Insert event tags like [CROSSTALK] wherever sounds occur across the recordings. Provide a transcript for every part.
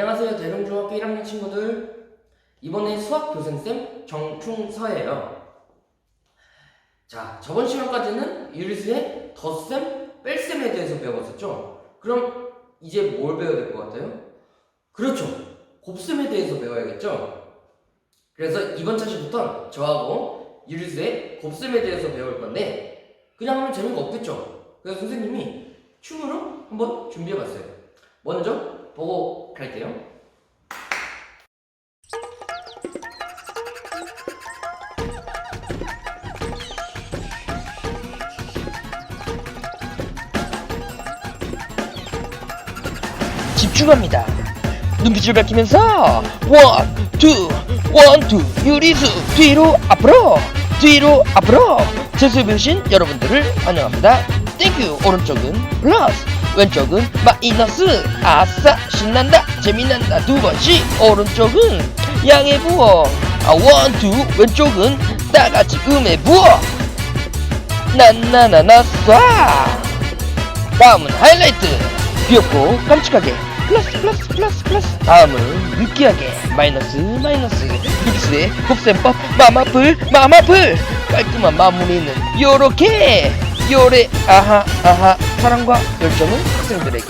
안녕하세요. 대룡중학교 1학년 친구들. 이번에 수학 교생쌤 정충서예요. 자 저번 시간까지는 유리수의 덧셈, 뺄셈에 대해서 배웠었죠? 그럼 이제 뭘 배워야 될 것 같아요? 그렇죠. 곱셈에 대해서 배워야겠죠? 그래서 이번 차시부터 저하고 유리수의 곱셈에 대해서 배울 건데 그냥 하면 재미가 없겠죠? 그래서 선생님이 춤으로 한번 준비해봤어요. 먼저 보고 갈게요. 집중합니다. 눈빛을 밝히면서 원, 투, 원, 투 유리수 뒤로 앞으로 뒤로 앞으로 재수 배우신 여러분들을 환영합니다. 땡큐 오른쪽은 플러스 왼쪽은 마이너스. 아싸 신난다 재미난다 두 번씩. 오른쪽은 양의 부어 아, 원, 투 왼쪽은 다같이 음의 부어 난나나나 쏴 다음은 하이라이트. 귀엽고 깜찍하게. 플러스 플러스 플러스 플러스. 다음은 느끼하게. 마이너스 마이너스. 유기스의 곱셈법 마마풀 마마풀 깔끔한 마무리는 요렇게. 요래 아하 아하 사랑과 열정은 학생들에게.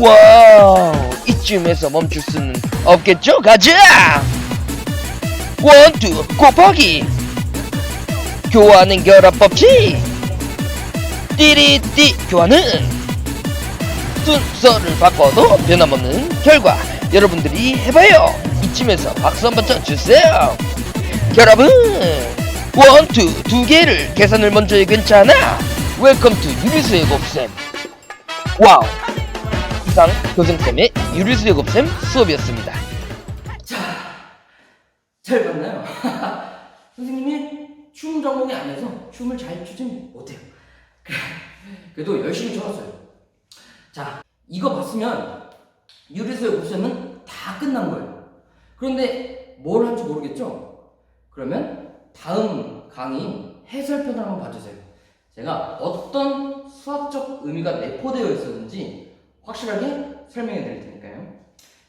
와우 이쯤에서 멈출 수는 없겠죠? 가자! 원투 곱하기! 교환은 결합법칙! 띠리띠 교환은! 순서를 바꿔도 변함없는 결과 여러분들이 해봐요. 이쯤에서 박수 한번 쳐주세요. 결합은 원투 두 개를 계산을 먼저 해 괜찮아 웰컴 투 유리수의 곱셈 와우 이상 교생쌤의 유리수의 곱셈 수업이었습니다 잘 봤나요? [LAUGHS] 선생님이 춤 전공이 아니어서 춤을 잘 추진 못해요. 그래도 열심히 춰봤어요. 자, 이거 봤으면 유리수의 곱셈은 다 끝난 거예요. 그런데 뭘 할지 모르겠죠? 그러면 다음 강의 해설편을 한번 봐주세요. 제가 어떤 수학적 의미가 내포되어 있었는지 확실하게 설명해 드릴 테니까요.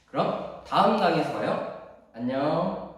그럼 다음 강의에서 봐요. 안녕.